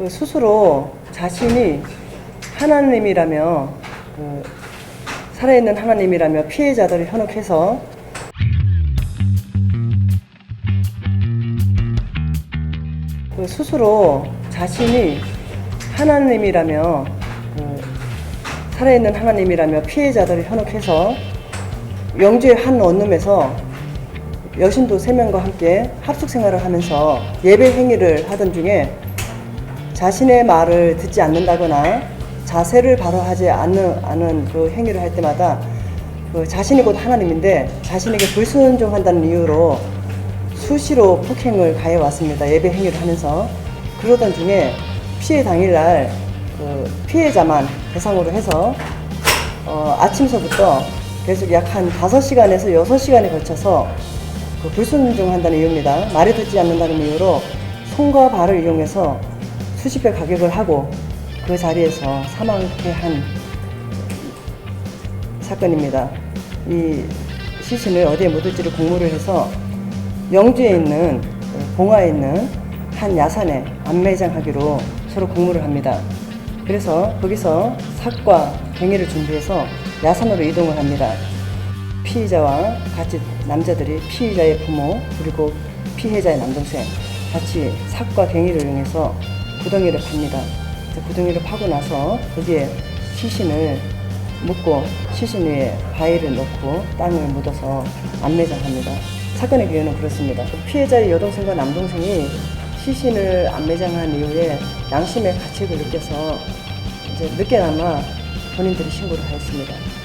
그 스스로 자신이 하나님이라며 그 살아있는 하나님이라며 피해자들을 현혹해서 그 스스로 자신이 하나님이라며 그 살아있는 하나님이라며 피해자들을 현혹해서 영주의 한 원룸에서 여신도 세 명과 함께 합숙 생활을 하면서 예배 행위를 하던 중에 자신의 말을 듣지 않는다거나 자세를 바로 하지 않는, 않은 그 행위를 할 때마다 그 자신이 곧 하나님인데 자신에게 불순종한다는 이유로 수시로 폭행을 가해 왔습니다. 예배 행위를 하면서 그러던 중에 피해 당일날 그 피해자만 대상으로 해서 어, 아침서부터 계속 약 한 5시간에서 6시간에 걸쳐서 그 불순종한다는 이유입니다. 말을 듣지 않는다는 이유로 손과 발을 이용해서 수십 배 가격을 하고 그 자리에서 사망케 한 사건입니다. 이 시신을 어디에 묻을지를 공모를 해서 영주에 있는 그 봉화에 있는 한 야산에 안매장하기로 서로 공모를 합니다. 그래서 거기서 삭과 갱이를 준비해서 야산으로 이동을 합니다. 피의자와 같이 남자들이 피의자의 부모 그리고 피해자의 남동생 같이 삭과 갱이를 이용해서 구덩이를 팝니다. 구덩이를 파고 나서 거기에 시신을 묻고 시신 위에 바위를 넣고 땅을 묻어서 안매장합니다. 사건의 기회는 그렇습니다. 피해자의 여동생과 남동생이 시신을 안매장한 이후에 양심의 가책을 느껴서 이제 늦게나마 본인들이 신고를 하였습니다.